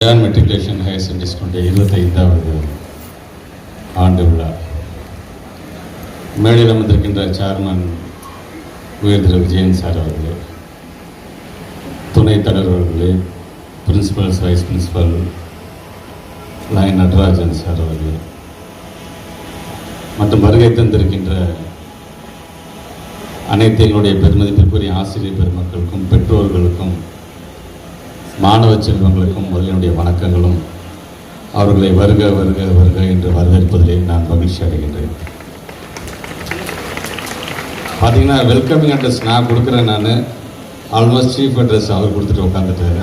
ஏன் matriculation higher secondary ஸ்கூலுடைய இருபத்தைந்தாவது ஆண்டு விழா. மேடையில் அமர்ந்திருக்கின்ற சேர்மன் உயர்திர விஜயன் சார் அவர்களே துணைத் தலைவர் அவர்களே vice principal lion Natarajan sir அவர்களே மற்றும் வருகை தந்திருக்கின்ற அனைத்து எங்களுடைய பெருமதிப்பிற்குரிய ஆசிரியர் பெருமக்களுக்கும் பெற்றோர்களுக்கும் மாணவ செல்வங்களுக்கும் முதலினுடைய வணக்கங்களும் அவர்களை வருக வருக வருக என்று வரவேற்பதிலே நான் மகிழ்ச்சி அடைகின்றேன். பார்த்தீங்கன்னா வெல்கமிங் அட்ரஸ் நான் கொடுக்குறேன் நான். ஆல்மோஸ்ட் சீஃப் அட்ரஸ் அவர் கொடுத்துட்டு உட்காந்துட்டாரு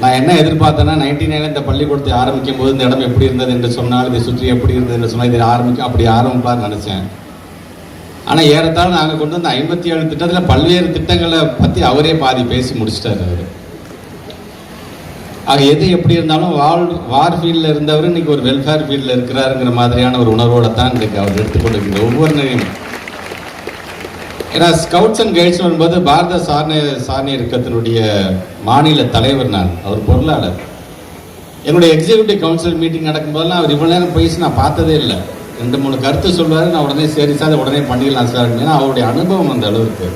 நான் என்ன எதிர்பார்த்தேன்னா நைன்டி நைன் இந்த பள்ளிக்கூடத்தை ஆரம்பிக்கும் போது இந்த இடம் எப்படி இருந்தது என்று சொன்னால் இதை சுற்றி எப்படி இருந்தது என்று சொன்னால் இதை ஆரம்பிக்க அப்படி ஆரம்பிக்கலாம்னு நினச்சேன். ஆனால் ஏறத்தாழ நாங்கள் கொண்டு வந்த ஐம்பத்தி ஏழு திட்டத்தில் பல்வேறு திட்டங்களை பற்றி அவரே பாதி பேசி முடிச்சிட்டாரு அவர். ஆக எது எப்படி இருந்தாலும் வால் வார் ஃபீல்டில் இருந்தவர் இன்னைக்கு ஒரு வெல்ஃபேர் ஃபீல்டில் இருக்கிறாருங்கிற மாதிரியான ஒரு உணர்வோடு தான் இன்றைக்கு அவர் எடுத்துக்கொண்டிருக்கிற ஒவ்வொரு நேரம் ஏன்னா ஸ்கவுட்ஸ் அண்ட் கைட்ஸ் வரும்போது பாரத சாரண சாரணி இயக்கத்தினுடைய மாநில தலைவர் நான் அவர் பொருளாளர். என்னுடைய எக்ஸிக்யூட்டிவ் கவுன்சில் மீட்டிங் நடக்கும்போதெல்லாம் அவர் இவ்வளோ நேரம் பேசி நான் பார்த்ததே இல்லை. ரெண்டு மூணு கருத்து சொல்வார் நான் உடனே சரி சார் அதை உடனே பண்ணிடலாம் சார். ஏன்னா அவருடைய அனுபவம் அந்த அளவுக்கு.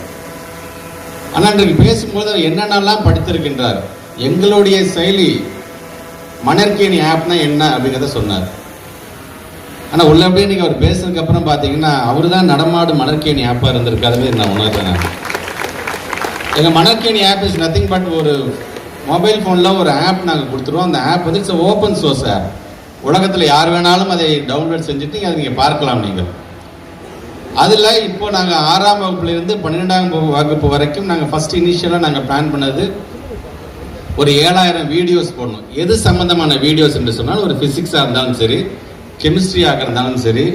ஆனால் இன்றைக்கு பேசும்போது அவர் என்னென்னலாம் படித்திருக்கின்றார் எங்களுடைய செயலி மணற்கேணி ஆப்னா என்ன அப்படிங்கிறத சொன்னார். ஆனால் உள்ள அப்படியே நீங்கள் அவர் பேசுறதுக்கு அப்புறம் பார்த்தீங்கன்னா அவர் தான் நடமாடு மணற்கேணி ஆப்பாக இருந்திருக்காருன்னு நான் உணர்றேன் நான். எங்கள் Manarkeni app is nothing but ஒரு மொபைல் ஃபோனில் ஒரு ஆப் நாங்கள் கொடுத்துருவோம். அந்த ஆப் வந்து இட்ஸ் ஓப்பன் சோர்ஸ் ஆப் உலகத்தில் யார் வேணாலும் அதை டவுன்லோட் செஞ்சுட்டு அதை நீங்கள் பார்க்கலாம் நீங்கள். அதில் இப்போ நாங்கள் ஆறாம் வகுப்புலேருந்து பன்னிரெண்டாம் வகுப்பு வரைக்கும் நாங்கள் ஃபஸ்ட் இனிஷியலாக நாங்கள் பிளான் பண்ணது ஒரு ஏழாயிரம் வீடியோஸ் போடணும். எது சம்பந்தமான வீடியோஸ் என்று சொன்னால் ஒரு ஃபிசிக்ஸாக இருந்தாலும் சரி கெமிஸ்ட்ரியாக இருந்தாலும் சரி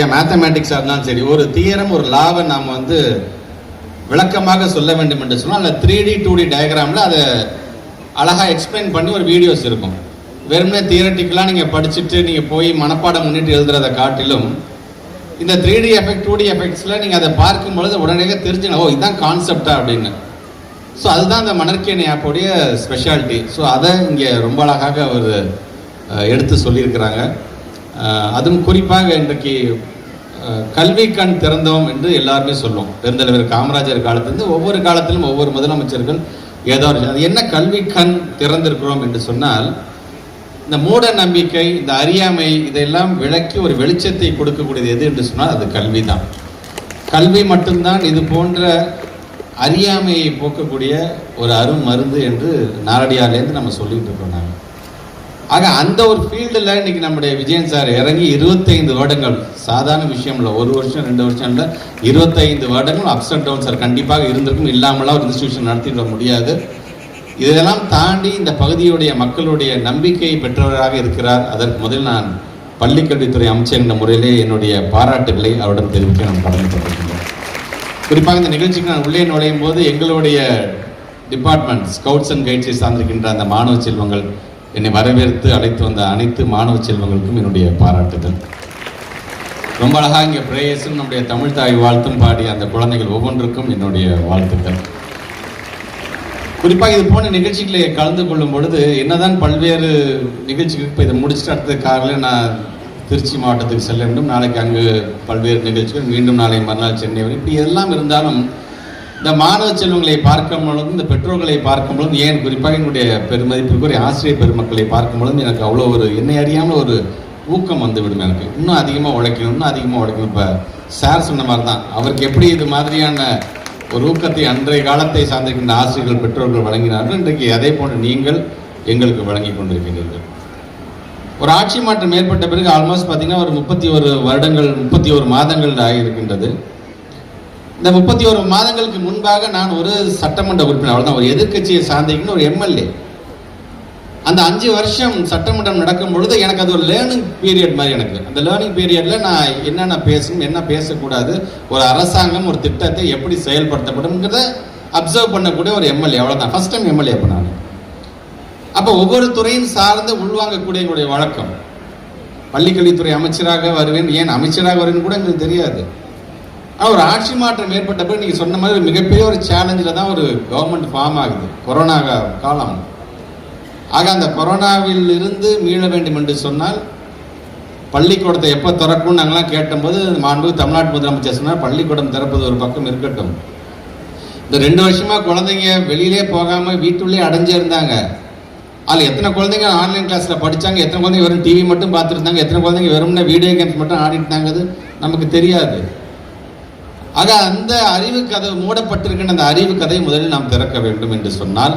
ஏன் மேத்தமேட்டிக்ஸாக இருந்தாலும் சரி ஒரு தியரம் ஒரு லாவை நாம் வந்து விளக்கமாக சொல்ல வேண்டும் என்று சொன்னால் அந்த த்ரீ டி டூ டி டயக்ராமில் அதை அழகாக எக்ஸ்பிளைன் பண்ணி ஒரு வீடியோஸ் இருக்கும். வெறுமனே தியரட்டிக்கலாக நீங்கள் படிச்சுட்டு நீங்கள் போய் மனப்பாடம் முன்னிட்டு எழுதுறதை காட்டிலும் இந்த three D effect two D எஃபெக்ட்ஸில் நீங்கள் அதை பார்க்கும் பொழுது உடனே தெரிஞ்சுக்கணும் ஓ இதுதான் கான்செப்டா அப்படின்னு. ஸோ அதுதான் அந்த மணற்கேணி ஆப்போடைய ஸ்பெஷாலிட்டி ஸோ அதை இங்கே ரொம்ப அழகாக அவர் எடுத்து சொல்லியிருக்கிறாங்க. அதுவும் குறிப்பாக இன்றைக்கு கல்வி கண் திறந்தோம் என்று எல்லாருமே சொல்லுவோம். பெருந்தலைவர் காமராஜர் காலத்திலிருந்து ஒவ்வொரு காலத்திலும் ஒவ்வொரு முதலமைச்சர்கள் ஏதோ ஒரு அது என்ன கல்வி கண் திறந்திருக்கிறோம் என்று சொன்னால் இந்த மூட நம்பிக்கை இந்த அறியாமை இதெல்லாம் விளக்கி ஒரு வெளிச்சத்தை கொடுக்கக்கூடியது எது என்று சொன்னால் அது கல்வி தான் கல்வி மட்டும்தான் இது போன்ற அறியாமையை போக்கக்கூடிய ஒரு அரும் மருந்து என்று நாரடியார்லேருந்து நம்ம சொல்லிட்டு இருக்கோம் நாங்கள் ஆக அந்த ஒரு ஃபீல்டில் இன்னைக்கு நம்முடைய விஜயன் சார் இறங்கி இருபத்தைந்து வருடங்கள் சாதாரண விஷயம் இல்லை ஒரு வருஷம் ரெண்டு வருஷம் இல்லை இருபத்தைந்து வருடங்கள் அப்ஸ் அண்ட் டவுன் சார் கண்டிப்பாக இருந்திருக்கும் இல்லாமலாம் ஒரு இன்ஸ்டியூஷன் நடத்திட முடியாது. இதெல்லாம் தாண்டி இந்த பகுதியுடைய மக்களுடைய நம்பிக்கையை பெற்றவராக இருக்கிறார். அதற்கு முதல் நான் பள்ளிக்கல்வித்துறை அமைச்சர் என்ற முறையிலே என்னுடைய பாராட்டுகளை அவரிடம் தெரிவிக்க நான் கடமைப்பட்டிருக்கின்றேன் குறிப்பாக இந்த நிகழ்ச்சிக்கு நான் உள்ளே நுழையும் போது எங்களுடைய டிபார்ட்மெண்ட் ஸ்கவுட்ஸ் அண்ட் கைட்ஸை சார்ந்திருக்கின்ற அந்த மாணவ செல்வங்கள் என்னை வரவேற்று அழைத்து வந்த அனைத்து மாணவ செல்வங்களுக்கும் என்னுடைய பாராட்டுதல் ரொம்ப அழகாக இங்கே பிரேயர்ஸும் நம்முடைய தமிழ் தாய் வாழ்த்தும் பாடிய அந்த குழந்தைகள் ஒவ்வொன்றுக்கும் என்னுடைய வாழ்த்துக்கள். குறிப்பாக இது போன்ற நிகழ்ச்சிகளை கலந்து கொள்ளும் பொழுது என்னதான் பல்வேறு நிகழ்ச்சிகள் இப்போ இதை முடிச்சுட்டு அடுத்த காரில் நான் திருச்சி மாவட்டத்துக்கு செல்ல வேண்டும். நாளைக்கு அங்கு பல்வேறு நிகழ்ச்சிகள். மீண்டும் நாளை மறுநாள் சென்னை வரும் இப்படி எல்லாம் இருந்தாலும் இந்த மாணவ செல்வங்களை பார்க்கும் பொழுது இந்த பெற்றோர்களை பார்க்கும் பொழுது ஏன் குறிப்பாக என்னுடைய பெருமதிப்பிற்குரிய ஆசிரியர் பெருமக்களை பார்க்கும் பொழுது எனக்கு அவ்வளோ ஒரு என்னை அறியாமல் ஒரு ஊக்கம் வந்துவிடும் எனக்கு. இன்னும் அதிகமாக உழைக்கணும் இன்னும் அதிகமாக உழைக்கணும். இப்போ சார் சொன்ன மாதிரி தான் அவருக்கு எப்படி இது மாதிரியான ஒரு ஊக்கத்தை அன்றைய காலத்தை சார்ந்திருக்கின்ற ஆசிரியர்கள் பெற்றோர்கள் வழங்கினார்கள் இன்றைக்கு அதே போன்று நீங்கள் எங்களுக்கு வழங்கி கொண்டிருக்கிறீர்கள் ஒரு ஆட்சி மாற்றம் ஏற்பட்ட பிறகு ஆல்மோஸ்ட் பார்த்தீங்கன்னா ஒரு முப்பத்தி ஒரு வருடங்கள் முப்பத்தி ஒரு மாதங்கள் ஆகியிருக்கின்றது. இந்த முப்பத்தி ஒரு மாதங்களுக்கு முன்பாக நான் ஒரு சட்டமன்ற உறுப்பினர் அவ்வளோதான் ஒரு எதிர்க்கட்சியை சார்ந்திருக்கின்ற ஒரு எம்எல்ஏ. அந்த அஞ்சு வருஷம் சட்டமன்றம் நடக்கும் பொழுது எனக்கு அது ஒரு லேர்னிங் பீரியட் மாதிரி எனக்கு. அந்த லேர்னிங் பீரியடில் நான் என்னென்ன பேசணும் என்ன பேசக்கூடாது ஒரு அரசாங்கம் ஒரு திட்டத்தை எப்படி செயல்படுத்தப்படும்ங்கிறத அப்சர்வ் பண்ணக்கூடிய ஒரு எம்எல்ஏ. அவ்வளோதான் ஃபஸ்ட் டைம் எம்எல்ஏ அப்போ நான். அப்போ ஒவ்வொரு துறையும் சார்ந்து உள்வாங்கக்கூடிய எங்களுடைய வழக்கம். பள்ளிக்கல்வித்துறை அமைச்சராக வருவேன் ஏன் அமைச்சராக வருவேன் கூட எங்களுக்கு தெரியாது. ஆனால் ஒரு ஆட்சி மாற்றம் ஏற்பட்டப்போ நீங்கள் சொன்ன மாதிரி ஒரு மிகப்பெரிய ஒரு சேலஞ்சில் தான் ஒரு கவர்மெண்ட் ஃபார்ம் ஆகுது. கொரோனா காலம். ஆக அந்த கொரோனாவில் இருந்து மீள வேண்டும் என்று சொன்னால் பள்ளிக்கூடத்தை எப்போ திறக்கும் நாங்களாம் கேட்டபோது மாண்பு தமிழ்நாட்டு முதலமைச்சர் சொன்னால் பள்ளிக்கூடம் திறப்பது ஒரு பக்கம் இருக்கட்டும். இந்த ரெண்டு வருஷமாக குழந்தைங்க வெளியிலே போகாமல் வீட்டுள்ளே அடைஞ்சே இருந்தாங்க. அதில் எத்தனை குழந்தைங்க ஆன்லைன் கிளாஸில் படித்தாங்க எத்தனை குழந்தைங்க வெறும் டிவி மட்டும் பார்த்துருந்தாங்க எத்தனை குழந்தைங்க வெறும்னா வீடியோ கேம்ஸ் மட்டும் ஆடிட்டாங்க அது நமக்கு தெரியாது. ஆக அந்த அறிவு கதை மூடப்பட்டிருக்கின்ற அந்த அறிவு கதை முதலில் நாம் திறக்க வேண்டும் என்று சொன்னால்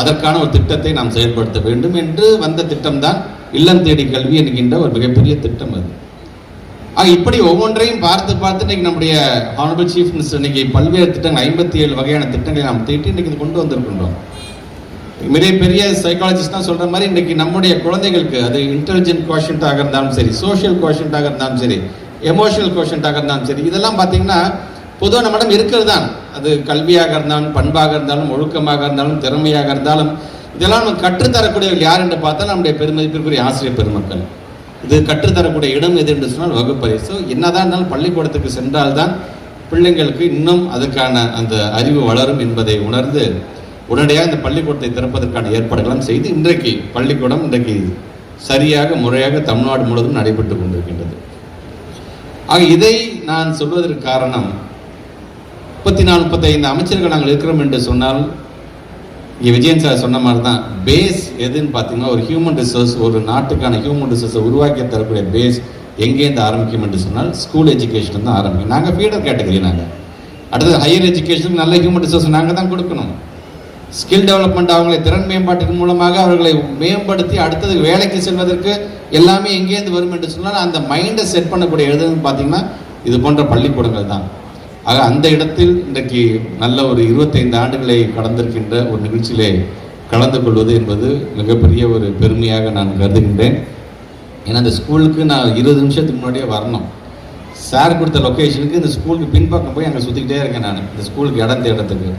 அதற்கான ஒரு திட்டத்தை நாம் செயல்படுத்த வேண்டும் என்று வந்த திட்டம்தான் இல்லம் தேடி கல்வி என்கின்ற ஒரு மிகப்பெரிய திட்டம் அது. ஆக இப்படி ஒவ்வொன்றையும் பார்த்து பார்த்து இன்னைக்கு நம்முடைய ஆனரபிள் சீஃப் மினிஸ்டர் இன்னைக்கு பல்வேறு திட்டங்கள் ஐம்பத்தி ஏழு வகையான திட்டங்களை நாம் தீட்டி இன்னைக்கு கொண்டு வந்திருக்கின்றோம். மிகப்பெரிய பெரிய சைக்காலஜிஸ்ட்லாம் சொல்கிற மாதிரி இன்றைக்கி நம்முடைய குழந்தைகளுக்கு அது இன்டெலிஜென்ட் கோஷன்ட்டாக இருந்தாலும் சரி சோஷியல் கோஷன்ட்டாக இருந்தாலும் சரி எமோஷனல் கோஷன்ட்டாக இருந்தாலும் சரி இதெல்லாம் பார்த்தீங்கன்னா பொதுவாக நம்மிடம் இருக்கிறது தான் அது கல்வியாக இருந்தாலும் பண்பாக இருந்தாலும் ஒழுக்கமாக இருந்தாலும் திறமையாக இருந்தாலும் இதெல்லாம் நம்ம கற்றுத்தரக்கூடியவர்கள் யார் என்று பார்த்தா நம்முடைய பெருமதிப்பிற்குரிய ஆசிரியர் பெருமக்கள். இது கற்றுத்தரக்கூடிய இடம் எது என்று சொன்னால் வகுப்பறை. ஸோ என்னதான் இருந்தாலும் பள்ளிக்கூடத்துக்கு சென்றால்தான் பிள்ளைங்களுக்கு இன்னும் அதுக்கான அந்த அறிவு வளரும் என்பதை உணர்ந்து உடனடியாக இந்த பள்ளிக்கூடத்தை திறப்பதற்கான ஏற்பாடுகளும் செய்து இன்றைக்கு பள்ளிக்கூடம் இன்றைக்கு சரியாக முறையாக தமிழ்நாடு முழுவதும் நடைபெற்று கொண்டிருக்கின்றது. ஆக இதை நான் சொல்வதற்கு காரணம் முப்பத்தி நாலு முப்பத்தைந்து அமைச்சர்கள் நாங்கள் இருக்கிறோம் என்று சொன்னால் இங்கே விஜயன் சார் சொன்ன மாதிரி தான் பேஸ் எதுன்னு பார்த்தீங்கன்னா ஒரு ஹியூமன் ரிசோர்ஸ் ஒரு நாட்டுக்கான ஹியூமன் ரிசோர்ஸை உருவாக்கி தரக்கூடிய பேஸ் எங்கேருந்து ஆரம்பிக்கும் என்று சொன்னால் ஸ்கூல் எஜுகேஷன் தான் ஆரம்பிக்கும். நாங்கள் ஃபீடர் கேட்டகரி நாங்கள் அடுத்தது ஹையர் எஜுகேஷனுக்கு நல்ல ஹியூமன் ரிசோர்ஸ் நாங்கள் தான் கொடுக்கணும். ஸ்கில் டெவலப்மெண்ட் அவங்களை திறன் மேம்பாட்டின் மூலமாக அவர்களை மேம்படுத்தி அடுத்தது வேலைக்கு செல்வதற்கு எல்லாமே எங்கேருந்து வரும் என்று சொன்னால் அந்த மைண்டை செட் பண்ணக்கூடிய எழுதுன்னு பார்த்தீங்கன்னா இது போன்ற பள்ளிக்கூடங்கள் தான். ஆக அந்த இடத்தில் இன்றைக்கு நல்ல ஒரு இருபத்தைந்து ஆண்டுகளை கடந்திருக்கின்ற ஒரு நிகழ்ச்சியிலே கலந்து கொள்வது என்பது மிகப்பெரிய ஒரு பெருமையாக நான் கருதுகின்றேன். ஏன்னா இந்த ஸ்கூலுக்கு நான் இருபது நிமிஷத்துக்கு முன்னாடியே வரணும். சார் கொடுத்த லொக்கேஷனுக்கு இந்த ஸ்கூலுக்கு பின்பக்கம் போய் அங்கே சுற்றிக்கிட்டே இருக்கேன் நான். இந்த ஸ்கூலுக்கு இடம் தேடுறதுக்கு.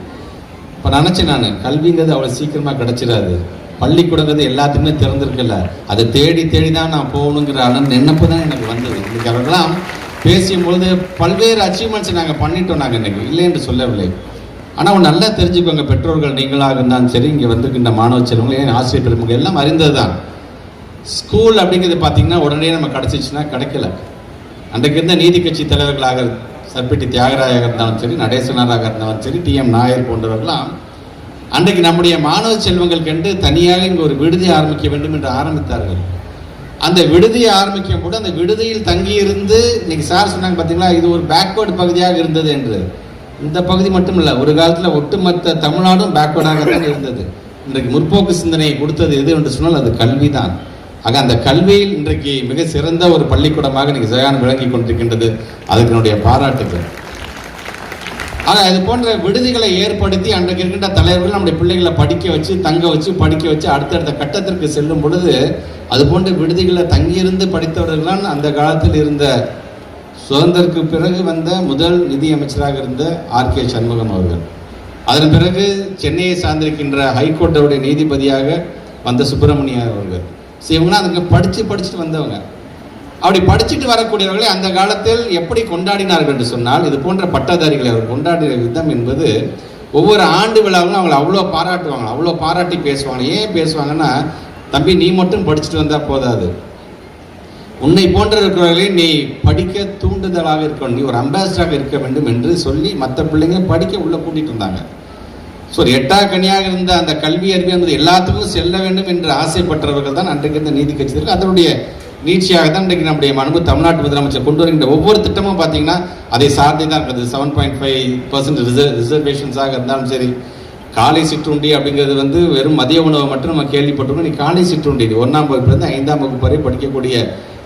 இப்போ நினச்சேன் நான் கல்விங்கிறது அவ்வளோ சீக்கிரமாக கிடச்சிடாது பள்ளிக்கூடங்கிறது எல்லாத்துக்குமே திறந்துருக்கல அதை தேடி தேடி தான் நான் போகணுங்கிற அளவு நினைப்பு தான் எனக்கு வந்தது. இன்னைக்கு அவர்களாம் பேசும்பொழுது பல்வேறு அச்சீவ்மெண்ட்ஸ் நாங்கள் பண்ணிட்டோம் நாங்கள் இன்னைக்கு. இல்லை என்று சொல்லவில்லை. ஆனால் அவன் நல்லா தெரிஞ்சுக்கோங்க பெற்றோர்கள் நீங்களாக இருந்தாலும் சரி இங்கே வந்திருக்கின்ற மாணவ செல்வங்கள் ஏன் ஆசிரியர் பெருமக்கள் எல்லாம் அறிந்தது தான் ஸ்கூல் அப்படிங்கிறது பார்த்தீங்கன்னா உடனே நம்ம கிடச்சிச்சுன்னா கிடைக்கல. அன்றைக்கு இருந்த நீதி கட்சி தலைவர்களாக சர்பிட்டி தியாகராயாக இருந்தாலும் சரி நடேசனராக இருந்தாலும் சரி டி எம் நாயர் போன்றவர்களாம் அன்றைக்கு நம்முடைய மாணவ செல்வங்கள் கண்டு தனியாக இங்கே ஒரு விடுதி ஆரம்பிக்க வேண்டும் என்று ஆரம்பித்தார்கள். அந்த விடுதியை ஆரம்பிக்கும் போது அந்த விடுதியில் தங்கியிருந்து இன்னைக்கு சார் சொன்னாங்க பார்த்தீங்களா இது ஒரு பேக்வேர்டு பகுதியாக இருந்தது என்று. இந்த பகுதி மட்டும் இல்லை ஒரு காலத்தில் ஒட்டுமொத்த தமிழ்நாடும் பேக்வேர்டாக தான் இருந்தது. இன்றைக்கு முற்போக்கு சிந்தனையை கொடுத்தது எது என்று சொன்னால் அது கல்வி தான் ஆக அந்த கல்வியில் இன்றைக்கு மிக சிறந்த ஒரு பள்ளிக்கூடமாக இன்னைக்கு ஜெயான் விளங்கி கொண்டிருக்கின்றது அதுக்கு என்னுடைய பாராட்டுகள். ஆனால் இது போன்ற விடுதிகளை ஏற்படுத்தி அன்றைக்கு இருக்கின்ற தலைவர்கள் நம்முடைய பிள்ளைகளை படிக்க வச்சு தங்க வச்சு படிக்க வச்சு அடுத்தடுத்த கட்டத்திற்கு செல்லும் பொழுது அது போன்ற விடுதிகளில் தங்கியிருந்து படித்தவர்கள்லாம் அந்த காலத்தில் இருந்த சுதந்திரக்கு பிறகு வந்த முதல் நிதியமைச்சராக இருந்த ஆர். கே. சண்முகம் அவர்கள். அதன் பிறகு சென்னையை சார்ந்திருக்கின்ற ஹைகோர்ட்டோடைய நீதிபதியாக வந்த சுப்பிரமணியர் அவர்கள். சரி இவங்களாம் அதுக்கு படித்து படிச்சுட்டு வந்தவங்க. அப்படி படிச்சுட்டு வரக்கூடியவர்களை அந்த காலத்தில் எப்படி கொண்டாடினார்கள் என்று சொன்னால் இது போன்ற பட்டதாரிகளை அவர் கொண்டாடின விதம் என்பது ஒவ்வொரு ஆண்டு விழாவிலும் அவங்களை அவ்வளோ பாராட்டுவாங்க அவ்வளோ பாராட்டி பேசுவாங்க. ஏன் பேசுவாங்கன்னா தம்பி நீ மட்டும் படிச்சுட்டு வந்தால் போதாது. உன்னை போன்ற இருக்கிறவர்களை நீ படிக்க தூண்டுதலாக இருக்கணும் நீ ஒரு அம்பாசிடராக இருக்க வேண்டும் என்று சொல்லி மற்ற பிள்ளைங்க படிக்க உள்ளே கூட்டிகிட்டு வந்தாங்க ஸோ எட்டா கனியாக இருந்த அந்த கல்வி அறிவு என்பது எல்லாத்துக்கும் செல்ல வேண்டும் என்று ஆசைப்பட்டவர்கள் தான் அன்றைக்கு இருந்த நீதி கட்சி அதனுடைய நீட்சியாக தான் இன்றைக்கு நம்முடைய மனு தமிழ்நாட்டு முதலமைச்சர் கொண்டு வருகின்ற ஒவ்வொரு திட்டமும் பார்த்தீங்கன்னா அதை சார்ந்தே தான் இருக்குது. Seven point five percent reserve ரிசர்வேஷன்ஸாக இருந்தாலும் சரி காலை சிற்றுண்டி அப்படிங்கிறது வந்து வெறும் மதிய உணவு மட்டும் நம்ம கேள்விப்பட்டிருக்கோம். நீ காலை சிற்றுண்டி நீ ஒன்றாம் வகுப்புலேருந்து ஐந்தாம் வகுப்பு வரை படிக்கக்கூடிய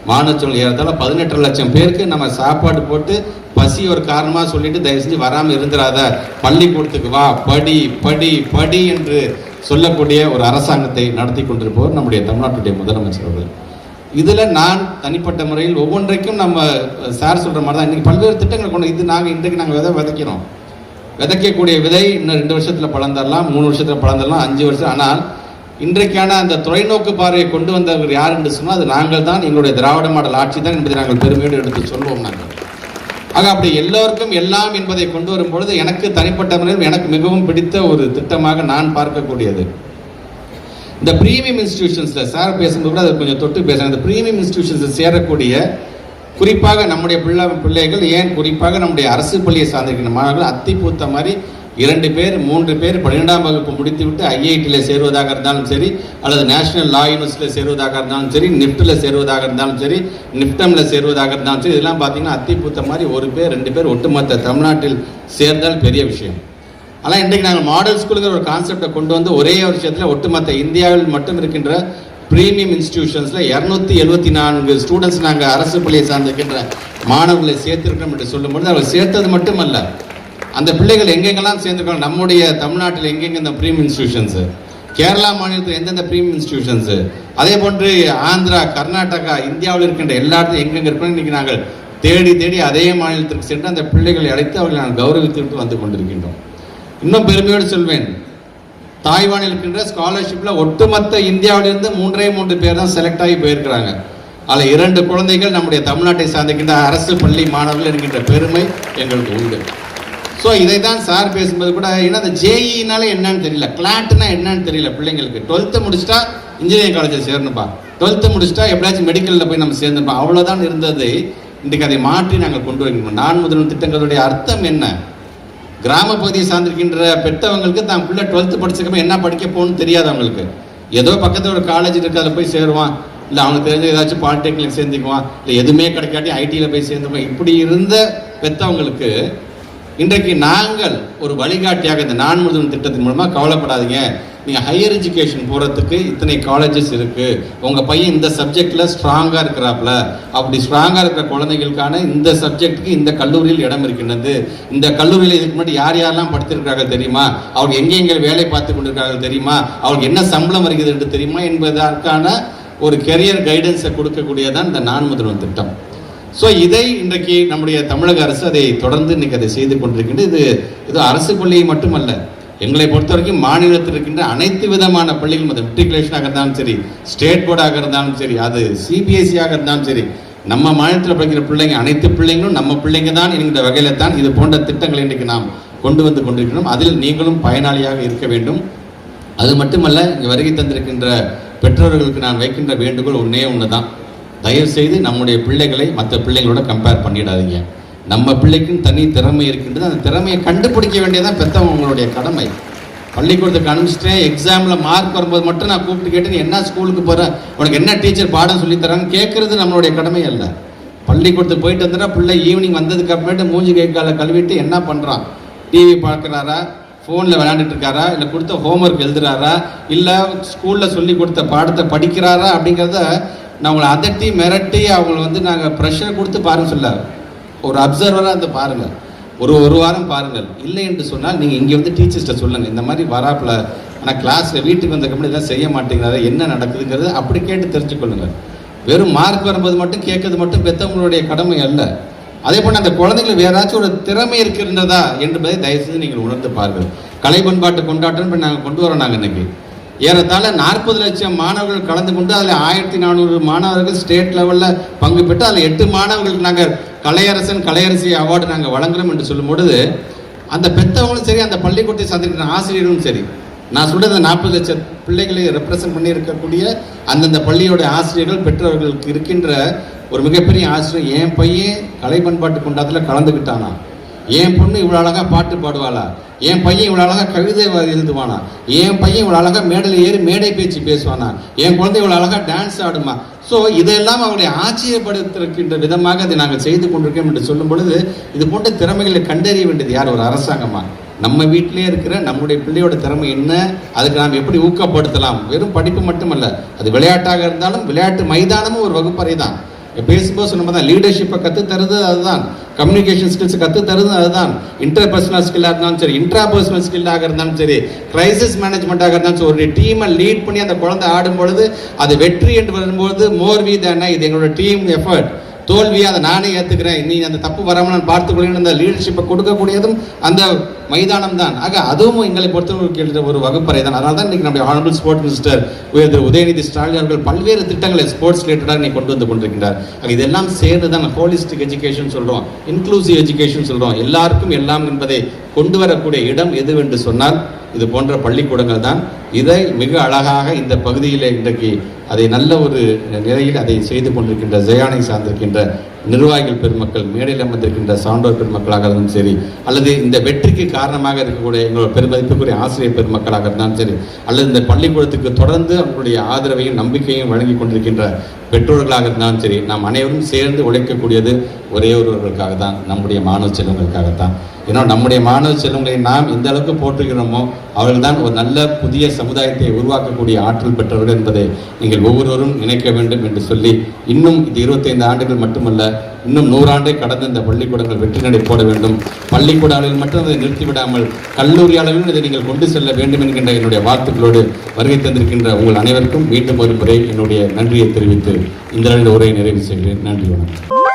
மாணவர்கள் ஏறத்தாழ பதினெட்டு லட்சம் பேருக்கு நம்ம சாப்பாடு போட்டு பசி ஒரு காரணமாக சொல்லிட்டு தயவு செஞ்சு வராமல் இருந்துடாத பள்ளிக்கூடத்துக்கு வா படி படி படி என்று சொல்லக்கூடிய ஒரு அரசாங்கத்தை நடத்தி கொண்டிருப்பவர் நம்முடைய தமிழ்நாட்டுடைய முதலமைச்சர் அவர்கள். இதில் நான் தனிப்பட்ட முறையில் ஒவ்வொன்றைக்கும் நம்ம சார் சொல்கிற மாதிரி தான் இன்றைக்கி பல்வேறு திட்டங்கள் கொண்டு இது நாங்கள் இன்றைக்கு நாங்கள் விதை விதைக்கிறோம். விதைக்கக்கூடிய விதை இன்னும் ரெண்டு வருஷத்தில் பழந்தரலாம் மூணு வருஷத்தில் பழந்தரலாம் அஞ்சு வருஷம். ஆனால் இன்றைக்கான அந்த தொலைநோக்கு பார்வையை கொண்டு வந்தவர் யார் என்று சொன்னால் அது நாங்கள் தான். எங்களுடைய திராவிட மாடல் ஆட்சி தான் என்பதை நாங்கள் பெருமையோடு எடுத்து சொல்வோம் நாங்கள். ஆக அப்படி எல்லோருக்கும் எல்லாம் என்பதை கொண்டு வரும் பொழுது எனக்கு தனிப்பட்ட முறையில் எனக்கு மிகவும் பிடித்த ஒரு திட்டமாக நான் பார்க்கக்கூடியது. இந்த ப்ரீமியம் இன்ஸ்டிடியூஷன்ஸில் சார் பேசும்போது கூட அதை கொஞ்சம் தொட்டு பேசுகிறேன் இந்த ப்ரீமியம் இன்ஸ்டிடியூஷன்ஸில் சேரக்கூடிய குறிப்பாக நம்முடைய பிள்ளை பிள்ளைகள் ஏன் குறிப்பாக நம்முடைய அரசு பள்ளியை சார்ந்திருக்கிற மாணவர்கள் அத்தி பூத்த மாதிரி இரண்டு பேர் மூன்று பேர் பன்னிரெண்டாம் வகுப்பு முடித்துவிட்டு ஐஐடியில் சேருவதாக இருந்தாலும் சரி அல்லது நேஷனல் லா யூனிவர்சிட்டியில் சேருவதாக இருந்தாலும் சரி நிஃப்டில் சேருவதாக இருந்தாலும் சரி நிப்டமில் சேருவதாக இருந்தாலும் சரி இதெல்லாம் பார்த்தீங்கன்னா அத்திபூத்த மாதிரி ஒரு பேர் ரெண்டு பேர் ஒட்டுமொத்த தமிழ்நாட்டில் சேர்ந்தால் பெரிய விஷயம். ஆனால் இன்றைக்கு நாங்கள் மாடல் ஸ்கூலுங்கிற ஒரு கான்செப்டை கொண்டு வந்து ஒரே வருஷத்தில் ஒட்டுமொத்த இந்தியாவில் மட்டும் இருக்கின்ற ப்ரீமியம் இன்ஸ்டிடியூஷன்ஸில் இரநூத்தி எழுபத்தி நான்கு ஸ்டூடெண்ட்ஸ் நாங்கள் அரசு பள்ளியை சார்ந்திருக்கின்ற மாணவர்களை சேர்த்திருக்கோம் என்று சொல்லும்பொழுது அவர் சேர்த்தது மட்டுமல்ல அந்த பிள்ளைகள் எங்கெங்கெல்லாம் சேர்ந்துருக்காங்க? நம்முடைய தமிழ்நாட்டில் எங்கெங்கே இந்த ப்ரீமியம் இன்ஸ்டிடியூஷன்ஸு கேரளா மாநிலத்தில் எந்தெந்த ப்ரீமியம் இன்ஸ்டியூஷன்ஸு அதே போன்று ஆந்திரா கர்நாடகா இந்தியாவில் இருக்கின்ற எல்லா இடத்துலையும் எங்கெங்க இருக்கணும் இன்னைக்கு நாங்கள் தேடி தேடி அதே மாநிலத்திற்கு சென்று அந்த பிள்ளைகளை அழைத்து அவர்களை நான் கௌரவித்து விட்டு வந்து கொண்டிருக்கின்றோம். இன்னும் பெருமையோடு சொல்வேன். தாய்வானில் இருக்கின்ற ஸ்காலர்ஷிப்பில் ஒட்டுமொத்த இந்தியாவிலிருந்து மூன்றே மூன்று பேர் தான் செலக்ட் ஆகி போயிருக்கிறாங்க. அதில் இரண்டு குழந்தைகள் நம்முடைய தமிழ்நாட்டை சார்ந்திருக்கின்ற அரசு பள்ளி மாணவர்கள் என்கின்ற பெருமை எங்களுக்கு உண்டு. ஸோ இதை தான் சார் பேசும்போது கூட ஏன்னா அந்த ஜேஇனால என்னன்னு தெரியல. கிளாட்னா என்னன்னு தெரியல பிள்ளைங்களுக்கு. டுவெல்த்து முடிச்சிட்டா இன்ஜினியரிங் காலேஜில் சேரணுப்பா டுவெல்த்து முடிச்சுட்டா எப்படியாச்சும் மெடிக்கலில் போய் நம்ம சேர்ந்துருப்போம். அவ்வளோதான் இருந்தது. இன்றைக்கு அதை மாற்றி நாங்கள் கொண்டு வருகிறோம். நான் முதல்வர் திட்டங்களுடைய அர்த்தம் என்ன? கிராம பகுதியை சார்ந்திருக்கின்ற பெற்றவங்களுக்கு தான் பிள்ளை டுவெல்த்து படிச்சிருக்கப்ப என்ன படிக்க போகணும்னு தெரியாது அவங்களுக்கு. ஏதோ பக்கத்தில் ஒரு காலேஜ் இருக்கு அதில் போய் சேருவான். இல்லை அவனுக்கு தெரிஞ்ச ஏதாச்சும் பாலிடெக்னிக் சேர்ந்துக்குவான். இல்லை எதுவுமே கிடைக்காட்டி ஐடியில் போய் சேர்ந்துக்குவான். இப்படி இருந்த பெற்றவங்களுக்கு இன்றைக்கு நாங்கள் ஒரு வழிகாட்டியாக இந்த நான் திட்டத்தின் மூலமாக கவலைப்படாதீங்க. நீங்கள் ஹையர் எஜுகேஷன் போகிறதுக்கு இத்தனை காலேஜஸ் இருக்குது உங்கள் பையன் இந்த சப்ஜெக்டில் ஸ்ட்ராங்காக இருக்கிறாப்புல. அப்படி ஸ்ட்ராங்காக இருக்கிற குழந்தைகளுக்கான இந்த சப்ஜெக்ட்டுக்கு இந்த கல்லூரியில் இடம் இருக்கின்றது. இந்த கல்லூரியில் இதுக்கு முன்னாடி யார் யாரெல்லாம் படித்திருக்கிறார்கள் தெரியுமா? அவங்க எங்கெங்கே வேலை பார்த்து கொண்டிருக்கிறார்கள் தெரியுமா? அவங்களுக்கு என்ன சம்பளம் வருகிறது என்று தெரியுமா? என்பதற்கான ஒரு கெரியர் கைடன்ஸை கொடுக்கக்கூடியதான் இந்த நான் முதல்வன் திட்டம். ஸோ இதை இன்றைக்கு நம்முடைய தமிழக அரசு அதை தொடர்ந்து இன்னைக்கு அதை செய்து கொண்டிருக்கின்றது இது இது அரசு பள்ளியை மட்டுமல்ல எங்களை பொறுத்த வரைக்கும் மாநிலத்தில் இருக்கின்ற அனைத்து விதமான பள்ளிகளும் அது மெட்ரிகுலேஷனாக இருந்தாலும் சரி ஸ்டேட் போர்டாக இருந்தாலும் சரி அது சிபிஎஸ்சியாக இருந்தாலும் சரி நம்ம மாநிலத்தில் படிக்கிற பிள்ளைங்க அனைத்து பிள்ளைங்களும் நம்ம பிள்ளைங்க தான் என்கிற வகையில் தான் இது போன்ற திட்டங்களை இன்றைக்கு நாம் கொண்டு வந்து கொண்டிருக்கிறோம். அதில் நீங்களும் பயனாளியாக இருக்க வேண்டும். அது மட்டுமல்ல இங்கே வருகை தந்திருக்கின்ற பெற்றோர்களுக்கு நான் வைக்கின்ற வேண்டுகோள் ஒன்றே ஒன்று தான் தயவுசெய்து நம்முடைய பிள்ளைகளை மற்ற பிள்ளைகளோட கம்பேர் பண்ணிடாதீங்க. நம்ம பிள்ளைக்குன்னு தனி திறமை இருக்கின்றது. அந்த திறமையை கண்டுபிடிக்க வேண்டியதான் பெற்றவங்களுடைய கடமை. பள்ளிக்கூடத்துக்கு அனுப்பிச்சிட்டேன் எக்ஸாமில் மார்க் வரும்போது மட்டும் நான் கூப்பிட்டு கேட்டு நீ என்ன ஸ்கூலுக்கு போகிற உனக்கு என்ன டீச்சர் பாடம் சொல்லித்தரான்னு கேட்குறது நம்மளுடைய கடமை அல்ல. பள்ளிக்கூடத்துக்கு போயிட்டு வந்துட்டா பிள்ளை ஈவினிங் வந்ததுக்கு அப்புறமேட்டு மூஞ்சி கைக்கால கழுவிட்டு என்ன பண்ணுறான் டிவி பார்க்குறாரா? ஃபோனில் விளையாண்டுட்டு இருக்காரா? இல்லை கொடுத்த ஹோம்ஒர்க் எழுதுறாரா? இல்லை ஸ்கூலில் சொல்லி கொடுத்த பாடத்தை படிக்கிறாரா? அப்படிங்கிறத நான் உங்களை அதட்டி மிரட்டி அவங்கள வந்து நாங்கள் ப்ரெஷர் கொடுத்து பாருங்க சொல்ல ஒரு அப்சர்வராக இருந்து பாருங்கள் ஒரு ஒரு வாரம் பாருங்கள். இல்லை என்று சொன்னால் நீங்கள் இங்கே வந்து டீச்சர்ஸ்கிட்ட சொல்லுங்கள் இந்த மாதிரி வராப்பில் ஆனால் கிளாஸில் வீட்டுக்கு வந்த கம்பெனி இதெல்லாம் செய்ய மாட்டேங்கிறாரு. என்ன நடக்குதுங்கிறது அப்படி கேட்டு தெரிஞ்சுக்கொள்ளுங்கள் வெறும் மார்க் வரும்போது மட்டும் கேட்கறது மட்டும் பெற்றவங்களுடைய கடமை அல்ல. அதே போல் அந்த குழந்தைங்களுக்கு வேற ஏதாச்சும் ஒரு திறமை இருக்கின்றதா என்பதை தயவுசெய்து நீங்கள் உணர்ந்து பாருங்கள். கலை பண்பாட்டு கொண்டாட்டம் நாங்கள் கொண்டு வரோம் நாங்கள் இன்னைக்கு. ஏறத்தாழ நாற்பது லட்சம் மாணவர்கள் கலந்து கொண்டு அதில் ஆயிரத்தி நானூறு மாணவர்கள் ஸ்டேட் லெவலில் பங்கு பெற்று அதில் எட்டு மாணவர்களுக்கு நாங்கள் கலையரசன் கலையரசி அவார்டு நாங்கள் வழங்குறோம் என்று சொல்லும் பொழுது அந்த பெற்றவங்களும் சரி அந்த பள்ளிக்கூடத்தை சந்திக்கிற ஆசிரியர்களும் சரி நான் சொல்றது நாற்பது லட்சம் பிள்ளைகளை ரெப்ரசன்ட் பண்ணி இருக்கக்கூடிய அந்தந்த பள்ளியோட ஆசிரியர்கள் பெற்றவர்களுக்கு இருக்கின்ற ஒரு மிகப்பெரிய ஆசிரியர் என் பையன் கலை பண்பாட்டு கொண்டாட்டத்தில் கலந்துக்கிட்டானா என் பொண்ணு இவ்வளோ அழகாக பாட்டு பாடுவாளா? என் பையன் இவ்வளோ அழகாக கவிதை எழுதுவானா? என் பையன் இவ்வளோ அழகாக மேடையில் ஏறி மேடை பேச்சு பேசுவானா? என் குழந்தை இவ்வளோ அழகா டான்ஸ் ஆடுமா? ஸோ இதெல்லாம் அவங்களை ஆச்சரியப்படுத்திருக்கின்ற விதமாக அதை நாங்கள் செய்து கொண்டிருக்கோம் என்று சொல்லும் பொழுது இது போன்ற திறமைகளை கண்டறிய வேண்டியது யார்? ஒரு அரசாங்கமா? நம்ம வீட்டிலே இருக்கிற நம்முடைய பிள்ளையோட திறமை என்ன? அதுக்கு நாம் எப்படி ஊக்கப்படுத்தலாம்? வெறும் படிப்பு மட்டுமல்ல அது விளையாட்டாக இருந்தாலும் விளையாட்டு மைதானமும் ஒரு வகுப்பறை தான் பேசும்போது சொன்ன தான் லீடர்ஷிப்பை கற்றுத்தருது அதுதான். கம்யூனிகேஷன் ஸ்கில்ஸ் கற்று தருது அதுதான். இன்டர் பர்சனல் ஸ்கில்லாக இருந்தாலும் சரி இன்ட்ரா பர்சனல் ஸ்கில்லாக இருந்தாலும் சரி கிரைசிஸ் மேனேஜ்மெண்ட்டாக இருந்தாலும் சரி ஒரு டீமை லீட் பண்ணி அந்த குழந்தை ஆடும் பொழுது அது வெற்றி என்று வரும்போது மோர் வி தானே இது எங்களோட டீம் எஃபர்ட் தோல்வியை அதை நானே ஏற்றுக்கிறேன் நீ அந்த தப்பு வராமல் நான் பார்த்துக்கொள்கிறேன். அந்த லீடர்ஷிப்பை கொடுக்கக்கூடியதும் அந்த மைதானம் தான் ஆக அதுவும் எங்களை பொறுத்தவரைக்கும் ஒரு வகுப்பறை தான். அதனால தான் இன்றைக்கி நம்முடைய ஆனரபிள் ஸ்போர்ட்ஸ் மினிஸ்டர் உயர்ந்த உதயநிதி ஸ்டாலின் அவர்கள் பல்வேறு திட்டங்களை ஸ்போர்ட்ஸ் ரிலேட்டடாக நீ கொண்டு வந்து கொண்டிருக்கின்றார். ஆக இதெல்லாம் சேர்ந்து தான் ஹோலிஸ்டிக் எஜுகேஷன் சொல்கிறோம் இன்க்ளூசிவ் எஜுகேஷன் சொல்கிறோம் எல்லாருக்கும் எல்லாம் என்பதை கொண்டு வரக்கூடிய இடம் எதுவென்று சொன்னால் இது போன்ற பள்ளிக்கூடங்கள் தான். இதை மிக அழகாக இந்த பகுதியில் இன்றைக்கு அதை நல்ல ஒரு நிலையில் அதை செய்து கொண்டிருக்கின்ற ஜெயானை சார்ந்திருக்கின்ற நிர்வாகிகள் பெருமக்கள் மேடையில் அமர்ந்திருக்கின்ற சான்றோர் பெருமக்களாக இருந்தாலும் சரி அல்லது இந்த வெற்றிக்கு காரணமாக இருக்கக்கூடிய எங்களோட பெருமதிப்புக்குரிய ஆசிரியர் பெருமக்களாக இருந்தாலும் சரி அல்லது இந்த பள்ளிக்கூடத்துக்கு தொடர்ந்து அவங்களுடைய ஆதரவையும் நம்பிக்கையும் வழங்கி கொண்டிருக்கின்ற பெற்றோர்களாக இருந்தாலும் சரி நாம் அனைவரும் சேர்ந்து உழைக்கக்கூடியது ஒரே ஒருவர்களுக்காக தான் நம்முடைய மாணவ செல்வங்களுக்காகத்தான். ஏன்னா நம்முடைய மாணவ செல்வங்களை நாம் எந்த அளவுக்கு போற்றுகிறோமோ அவர்கள்தான் ஒரு நல்ல புதிய சமுதாயத்தை உருவாக்கக்கூடிய ஆற்றல் பெற்றவர்கள் என்பதை நீங்கள் ஒவ்வொருவரும் நினைக்க வேண்டும் என்று சொல்லி இன்னும் இது இருபத்தைந்து ஆண்டுகள் மட்டுமல்ல இன்னும் நூறாண்டை கடந்த இந்த பள்ளிக்கூடங்கள் வெற்றி நடை போட வேண்டும். பள்ளிக்கூட அளவில் மட்டும் அதை நிறுத்திவிடாமல் கல்லூரி அளவிலும் இதை நீங்கள் கொண்டு செல்ல வேண்டும் என்கின்ற என்னுடைய வாழ்த்துக்களோடு வருகை தந்திருக்கின்ற உங்கள் அனைவருக்கும் மீண்டும் ஒரு முறை என்னுடைய நன்றியை தெரிவித்து இந்த உரையை நிறைவு செய்கிறேன். நன்றி வணக்கம்.